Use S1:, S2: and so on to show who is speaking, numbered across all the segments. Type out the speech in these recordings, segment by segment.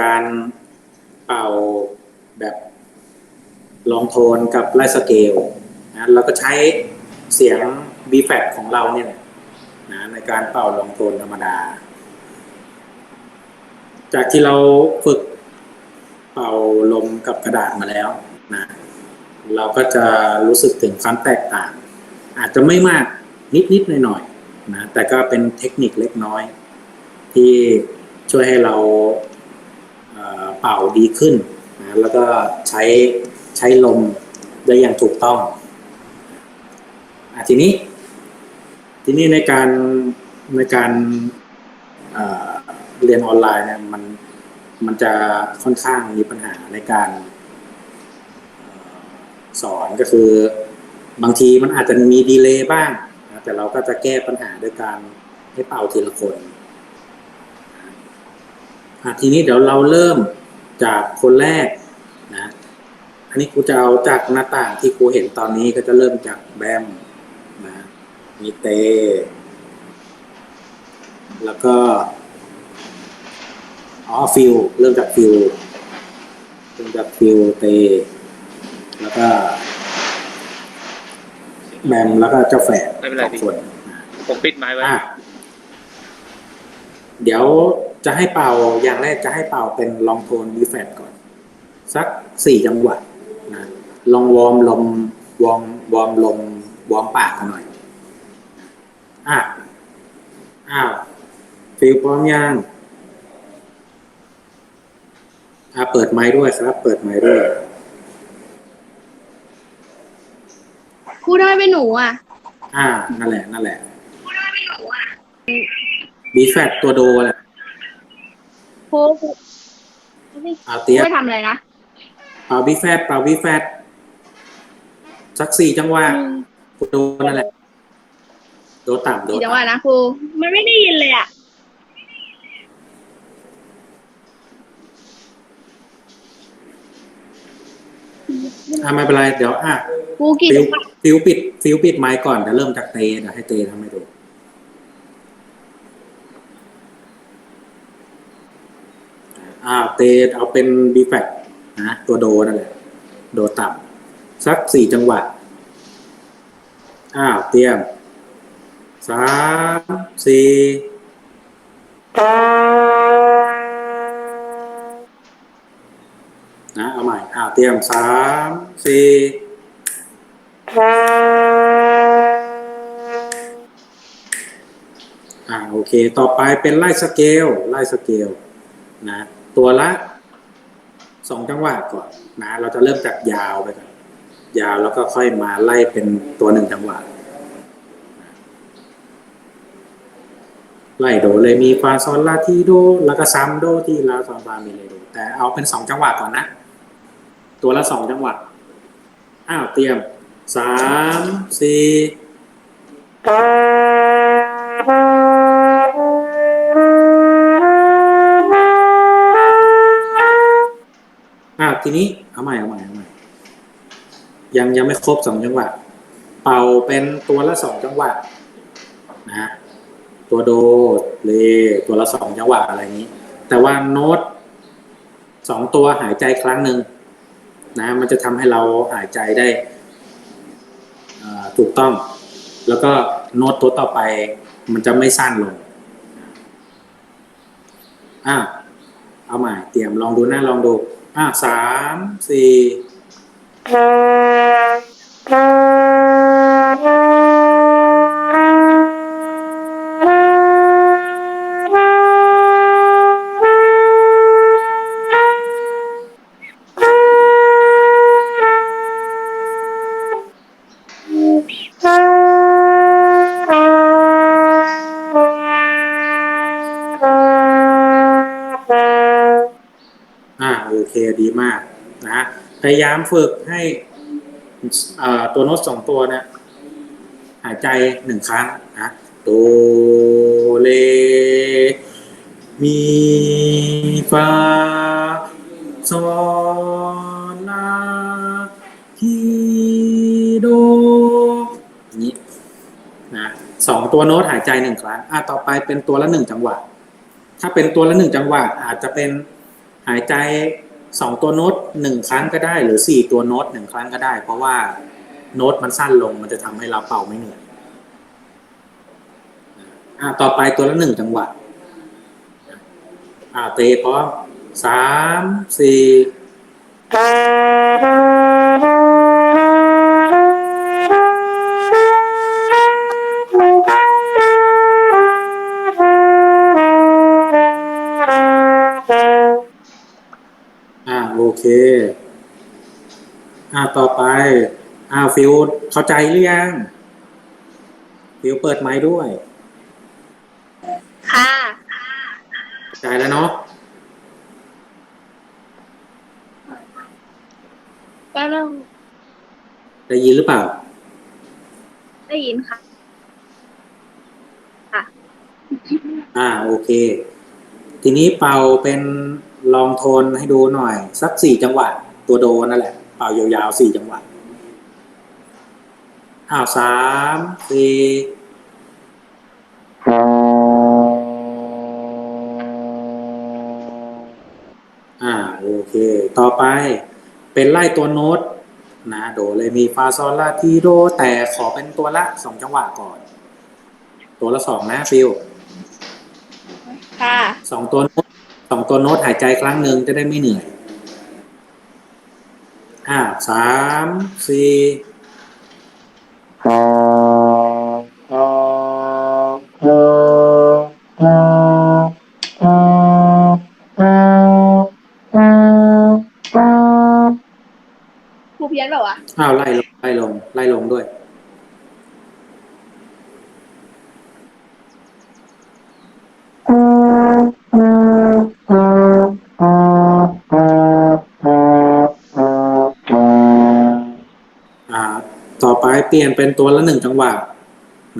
S1: การเป่าแบบลองโทนกับไล่สเกลนะเราก็ใช้เสียง b f a t ของเราเนี่ยนะในการเป่าลองโทนธรรมดา จากที่เราฝึกเป่าลมกับกระดาษมาแล้วนะเราก็จะรู้สึกถึงความแตกต่าง อาจจะไม่มากนิดๆหน่อยๆนะแต่ก็เป็นเทคนิคเล็กน้อย ที่ช่วยให้เรา เป่าดีขึ้นนะแล้วก็ใช้ใช้ลมได้อย่างถูกต้องอะทีนี้ ทีนี้ในการในการเเรียนออนไลน์เนี่ยมันมันจะค่อนข้างมีปัญหาในการสอนก็คือบางทีมันอาจจะมีดีเลย์บ้างนะแต่เราก็จะแก้ปัญหาด้วยการให้เป่าทีละคนอะทีนี้เดี๋ยวเราเริ่ม จากคนแรกนะอันนี้ครูจะเอาจากหน้าต่างที่ครูเห็นตอนนี้ก็จะเริ่มจากแบมนะมีเต แล้วก็อ๋อฟิลเริ่มจากฟิลเริ่มจากฟิลเต แล้วก็แบมแล้วก็เจ้าแฝด
S2: ไม่เป็นไร
S1: สอง
S2: พี่
S1: คนนะ
S2: ผมปิดไม้ไว้
S1: อะเดี๋ยว จะให้เป่าอย่างแรกจะให้เป่าเป็นลองโทนบีแฟดก่อน สักสี่จังหวะนะลองวอร์มลมวอร์มวอร์มลมวอร์มปากกันหน่อยอะอ้าวฟิลพร้อมยังอะเปิดไม้ด้วยครับ เปิดไม้ด้วย
S3: ครูทำไมเป็นหนูอะ
S1: อ่า นั่นแหละ นั่นแหละบีแฟดตัวโดแหละ
S3: ครูครู
S1: เอา
S3: ครู
S1: เตี้ย
S3: ไปทำอะไรนะ
S1: เป่าบีแฟดเป่าบีแฟดสักสี่จังหวะโดนั่นแหละโดต่ำโด
S3: กี่จังหวะ
S1: ต่ำ
S3: นะครูมันไม่ได้ยินเลยอะ
S1: อ่าไม่เป็นไร เดี๋ยวอะ
S3: ครูกี่
S1: ฟิ
S3: จั
S1: ว
S3: งหวะ
S1: ฟิวปิด ฟิวปิดไม้ก่อนเดี๋ยวเริ่มจากเตเดี๋ยวให้เตทำให้ดู อ่าเตเอาเป็นบีแฟดนะตัวโดนั่นแหละ โดต่ำสักสี่จังหวะอ้าวเตรียมสามสี่นะเอาใหม่อ้าวเตรียมสามสี่อ่าโอเค ต่อไปเป็นไล่สเกลไล่สเกลนะ ตัวละสองจังหวะก่อนนะ เราจะเริ่มจากยาวไปก่อนยาวแล้วก็ค่อยมาไล่เป็นตัวหนึ่งจังหวะไล่โดเลยมีฟาซอนลาทีโด แล้วก็ซัมโดที่ลาซอนฟามีเลโด แต่เอาเป็นสองจังหวะก่อนนะ ตัวละสองจังหวะอ้าวเตรียมสามสี่ ทีนี้เอาใหม่เอาใหม่เอาใหม่ยังยังไม่ครบสองจังหวะ เป่าเป็นตัวละสองจังหวะนะตัวโดเลตัวละสองจังหวะอะไรนี้ แต่ว่าโน้ตสองตัวหายใจครั้งหนึ่งนะมันจะทำให้เราหายใจได้ถูกต้อง แล้วก็โน้ตตัวต่อไป มันจะไม่สั้นลงอะเอาใหม่เตรียมลองดูนะลองดู อ่าสามสี่ มากนะพยายามฝึกให้ตัวโน้ตสองตัวเนี่ยหายใจหนึ่งครั้งนะโดเลมีฟาโซลาทีโดอย่างนี้นะสองตัวโน้ตหายใจหนึ่งครั้งอะต่อไปเป็นตัวละหนึ่งจังหวะ ถ้าเป็นตัวละหนึ่งจังหวะอาจจะเป็นหายใจ สองตัวโน้ตหนึ่งครั้งก็ได้ หรือสี่ตัวโน้ตหนึ่งครั้งก็ได้ เพราะว่าโน้ตมันสั้นลงมันจะทำให้เราเป่าไม่เหนื่อยอ่าต่อไปตัวละหนึ่งจังหวะอ่าเตะพร้อมสามสี่ ต่อไปอ่าฟิวเข้าใจหรือยัง ฟิวเปิดไมค์ด้วย
S3: ค่ะ
S1: เข้าใจแล้วเนาะ
S3: แป๊บนึง
S1: ได้ยินหรือเปล่า
S3: ได้ยินค่ะ ค่ะ
S1: อ่า โอเค ทีนี้เป่าเป็นลองโทนให้ดูหน่อย สักสี่จังหวะตัวโดนั่นแหละ เป่ายาวๆสี่จังหวะอ้าวสามสี่อ่าโอเค ต่อไปเป็นไล่ตัวโน้ตนะโดเรมีฟาซอลลาทีโด แต่ขอเป็นตัวละสองจังหวะก่อน ตัวละสองนะฟิล
S3: ค่ะ
S1: สองตัวโน้ตสองตัวโน้ตหายใจครั้งหนึ่งจะได้ไม่เหนื่อย อ่าสามสี่
S3: ครูเพี้ยนเปล่าวะ
S1: อ้าวไล่ลงไล่ลงไล่ลงด้วย ลี่ยนเป็นตัวละหนึ่งจังหวะ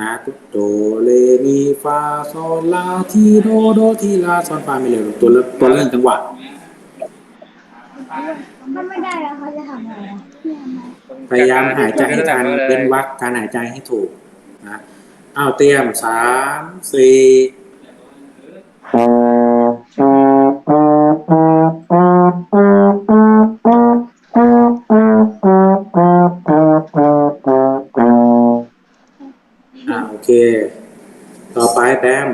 S1: นะโดเรมีฟาโซลาทีโดโดทีลาซอนฟาไม่เร็วตัวละตัวละหนึ่งจังหวะ
S2: มันไม่ได้แล้วเขาจะทำอะไรอะ
S1: พยายามหายใจให้ทันเป็นวักการหายใจให้ถูกนะอ้าวเตรียมสามสี่ เค ต่อไปแบม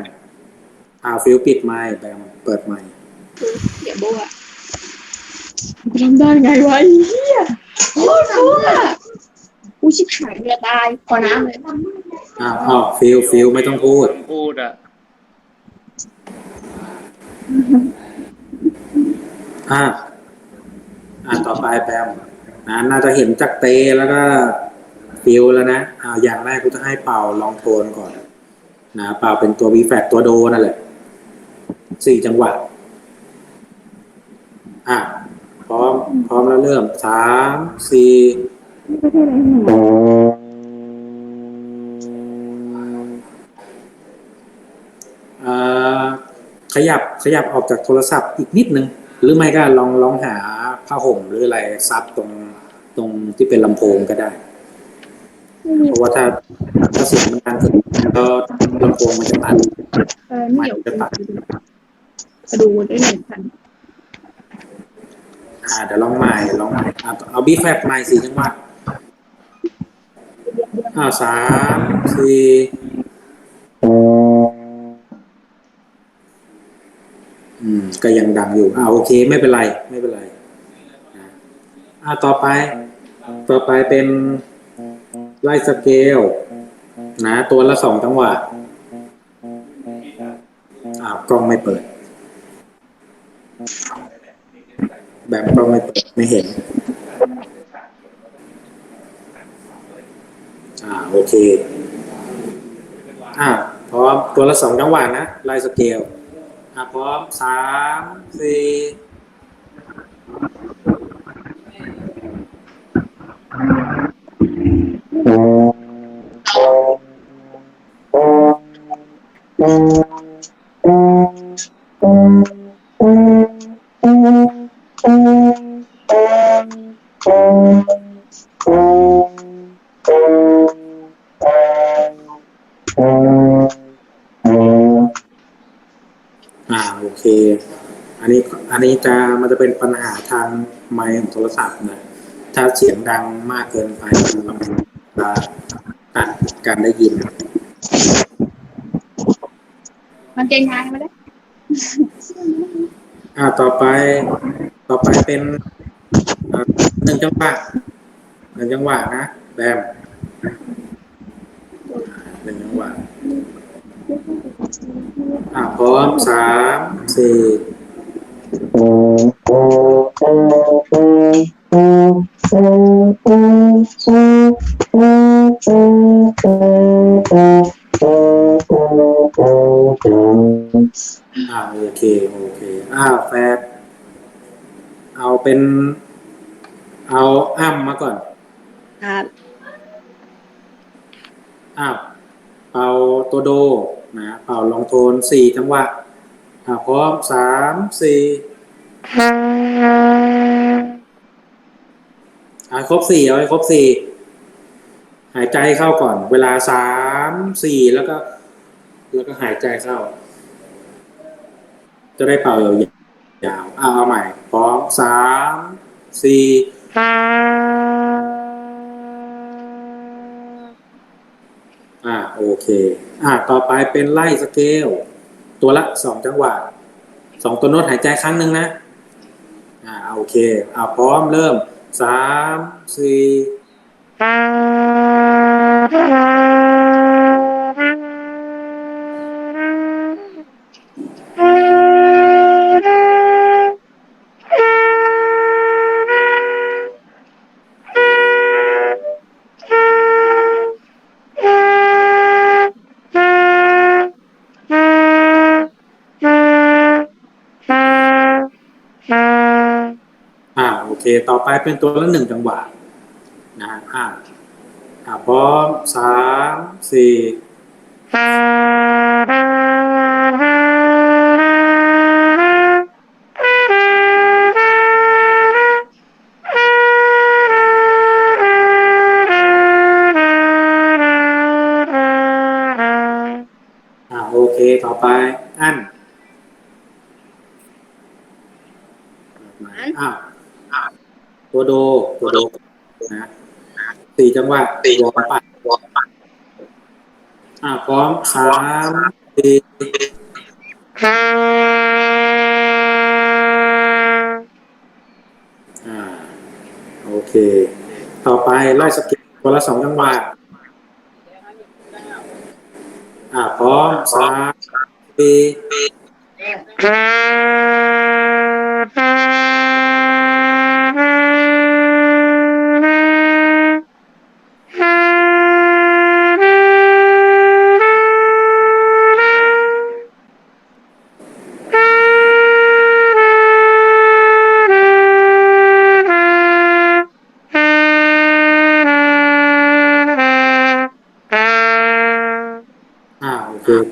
S1: อ่าฟิลปิดไมค์แบมเปิดไมค์
S3: เดี๋ยวโบอะทำได้ไงวะไอ้เฮียโคตรรู้อะกูชิบหายเรือตายขอน้ำเลย
S1: อ่าอ๋อฟิลฟิลไม่ต้องพูด
S4: พูดอะ
S1: อ่าอ่าต่อไปแบมนะน่าจะเห็นจากเตแล้วก็ ฟิลแล้วนะเอาอย่างแรกกูจะให้เป่าลองโทนก่อนนะเป่าเป็นตัววีแฟกตัวโดนั่นแหละสี่จังหวะอะพร้อมพร้อมแล้วเริ่มสามสี่อ่าขยับขยับออกจากโทรศัพท์อีกนิดนึง หรือไม่ก็ลองลองหาผ้าห่มหรืออะไรซับตรงตรงที่เป็นลำโพงก็ได้ เพราะว่าถ้าถ้าเสียงมันดังเกินก็ลำโพงมันจะตัด
S3: เออไม่เดี๋ยวจะดูได้หมือนกัน
S1: อ่าเดี๋ยวลองใหม่ลองใหม่อะเอาบีแฟบใหม่สี่จังหวะอ่าสามสี่อืมก็ยังดังอยู่อ่าโอเค ไม่เป็นไร ไม่เป็นไรอ่าต่อไป ต่อไปเป็น ไล่สเกลนะตัวละสองจังหวะอ้าวกล้องไม่เปิด แบบกล้องไม่เปิดไม่เห็นอ่าโอเคอ่าพร้อมตัวละสองจังหวะนะไล่สเกลอ่าพร้อมสามสี่ อ่าโอเค อันนี้อันนี้จะมันจะเป็นปัญหาทางไมค์ของโทรศัพท์นะ ถ้าเสียงดังมากเกินไปมันจะตัดการได้ยิน
S3: มันเกงงานไม่ได้
S1: อ่าต่อไป ต่อไปเป็นอ่าหนึ่งจังหวะหนึ่งจังหวะนะแบมหนึ่งจังหวะอ่าพร้อมสามสี่ อเคอ้าวแฟดเอาเป็น เอาอ้ำมาก่อน
S3: ครับ
S1: อ้าวเป่าตัวโดนะเป่าลองโทนสี่จังหวะอ่าพร้อมสามสี่อ่าครบสี่เอาให้ครบสี่หายใจเข้าก่อน เวลาสามสี่แล้วก็ แล้วก็หายใจเข้า จะได้เป่ายาว ๆเอาเอาใหม่พร้อมสามสี่อ่าโอเค อ่าต่อไปเป็นไล่สเกล ตัวละสองจังหวะสองตัวโน้ตหายใจครั้งหนึ่งนะ อ่าโอเค อ่าพร้อมเริ่มสามสี่ เค ต่อไปเป็นตัวละหนึ่งจังหวะนะฮะอ่าอ่าพร้อมสามสี่อ่าโอเค ต่อไป อันอ้าว ตัวโด ตัวโดนะสี่จังหวะสี่วอปัดอ่าพร้อมสามสี่อ่าโอเค ต่อไปไล่สเกิปคนละสองจังหวะอ่าพร้อมสามสี่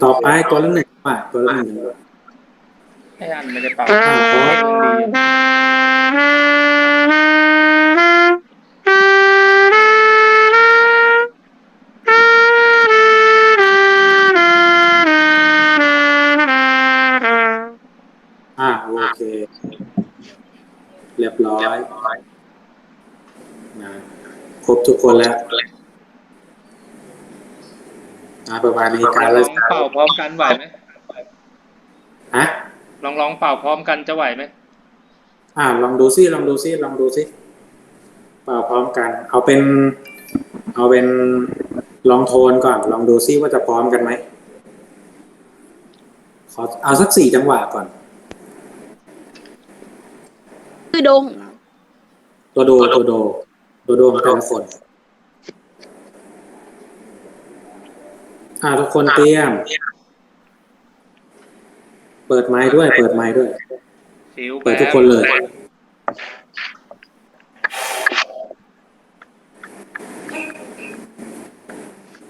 S1: ต่อไปตัวละหนึ่งจังหวะตัวละหนึ่งจังหวะ
S4: ให้อันไม่ได้เป่า
S1: อ่าพอโอเค เรียบร้อยนะครบทุกคนแล้ว ประมาณนี้การ
S4: ล
S1: ละ
S4: องเป่าพร้อมกันไหวไหม
S1: ฮะ
S4: ลองลองเป่าพร้อมกันจะไหวไหม
S1: อ่า ลองดูซิลองดูซิลองดูซิเป่าพร้อมกัน เอาเป็น เอาเป็นลองโทนก่อน ลองดูซิว่าจะพร้อมกันไหมขอเอาสักสี่จังหวะก่อน
S3: คือดง
S1: ตัวโดตัวโดตัวโดของแต่ละคน อ่าทุกคนเตรียม เปิดไม้ด้วย เปิดไม้ด้วย
S4: สิว
S1: เปิดทุกคนเลย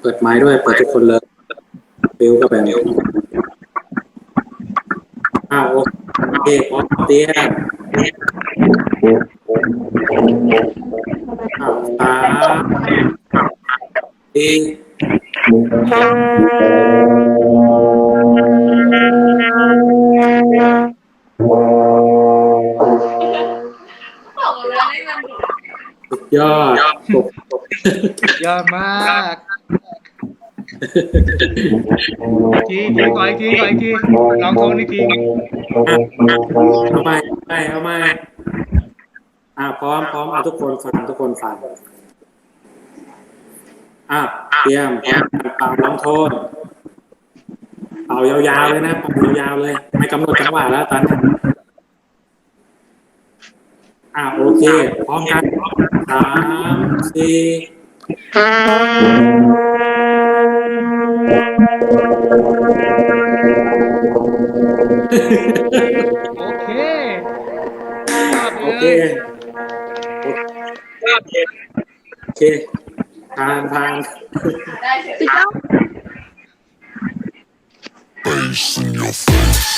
S1: เปิดไม้ด้วย เปิดทุกคนเลยฟิวกับแบบนี้อ้าวโอเคพร้อมเตรียมอ้าวสามสี่
S5: Wow.
S1: ยอด
S4: ยอดมากทีทีก่อยทีก่อยทีลองโทนอีกที
S1: เอามาไปเอามาอ่าพร้อมพร้อมเอาทุกคนฟังทุกคนฟัง อะเตรียมพร้อมกันเป่าลองโทนเป่ายาวๆเลยนะเป่ายาวๆเลย ไม่กำหนดจังหวะแล้วตอนนี้อ่าโอเค พร้อมกันสามสี่
S4: โอเคยอด
S1: โอ
S4: เล
S1: เค
S4: ย
S1: โอเค ผ่านผ่าน
S3: สุดยอด
S5: Bass in your face.